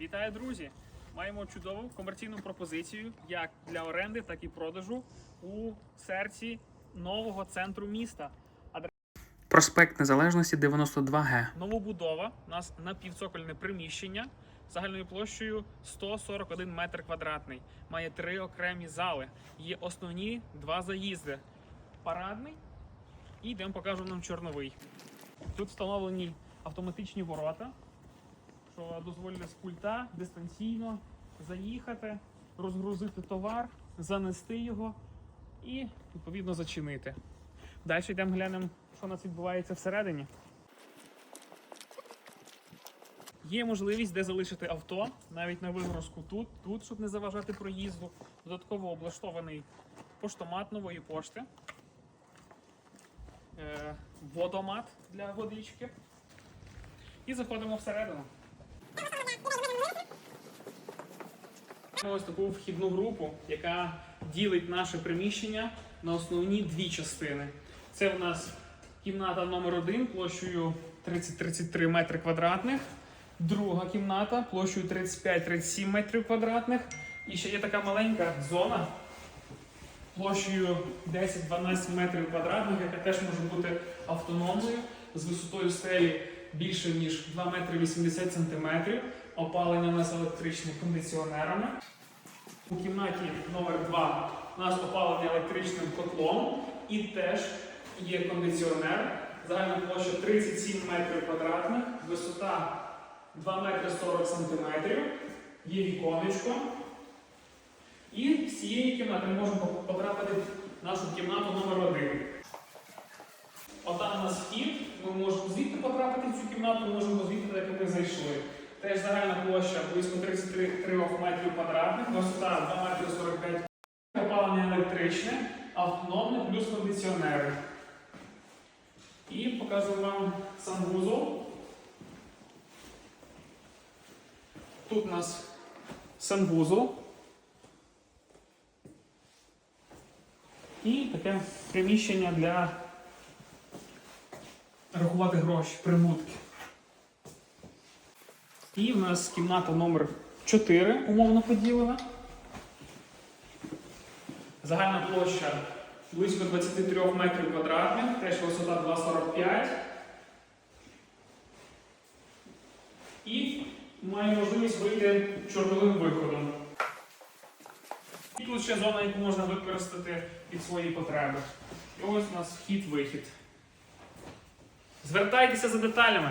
Вітаю, друзі! Маємо чудову комерційну пропозицію як для оренди, так і продажу у серці нового центру міста. Проспект Незалежності 92Г. Новобудова у нас напівцокольне приміщення загальною площею 141 метр квадратний. Має три окремі зали. Є основні два заїзди: парадний і йдемо покажу нам чорновий. Тут встановлені автоматичні ворота, що дозволять з пульта дистанційно заїхати, розгрузити товар, занести його і відповідно зачинити. Далі йдемо глянемо, що у нас відбувається всередині. Є можливість де залишити авто навіть на вигрузку тут, тут, щоб не заважати проїзду. Додатково облаштований поштомат нової пошти, е, водомат для водички. І заходимо всередину. Ось таку вхідну групу, яка ділить наше приміщення на основні дві частини. Це в нас кімната номер 1 площею 30-33 метри квадратних. Друга кімната площею 35-37 метрів квадратних. І ще є така маленька зона площею 10-12 метрів квадратних, яка теж може бути автономною з висотою стелі більше ніж 2 метри 80 сантиметрів. Опалення у нас електричним кондиціонерами. У кімнаті номер 2 у нас опалення електричним котлом і теж є кондиціонер. Загальна площа 37 метрів квадратних, висота 2 метри 40 сантиметрів, є віконечко. І з цієї кімнати ми можемо потрапити в нашу кімнату номер 1. Отам у нас вхід, ми можемо звідти потрапити в цю кімнату, можемо звідти, як ми зайшли. Теж загальна площа близько 33 метрів квадратних, висота 2 метри 45 опалення електричне, автономне плюс кондиціонери. І показую вам санвузол. Тут у нас санвузол. І таке приміщення для рахувати гроші, прибутки. І в нас кімната номер 4 умовно поділена. Загальна площа близько 23 метрів квадратних, теж висота 2,45. І має можливість вийти чорновим виходом. І тут ще зона, яку можна використати під свої потреби. І ось у нас вхід-вихід. Звертайтеся за деталями.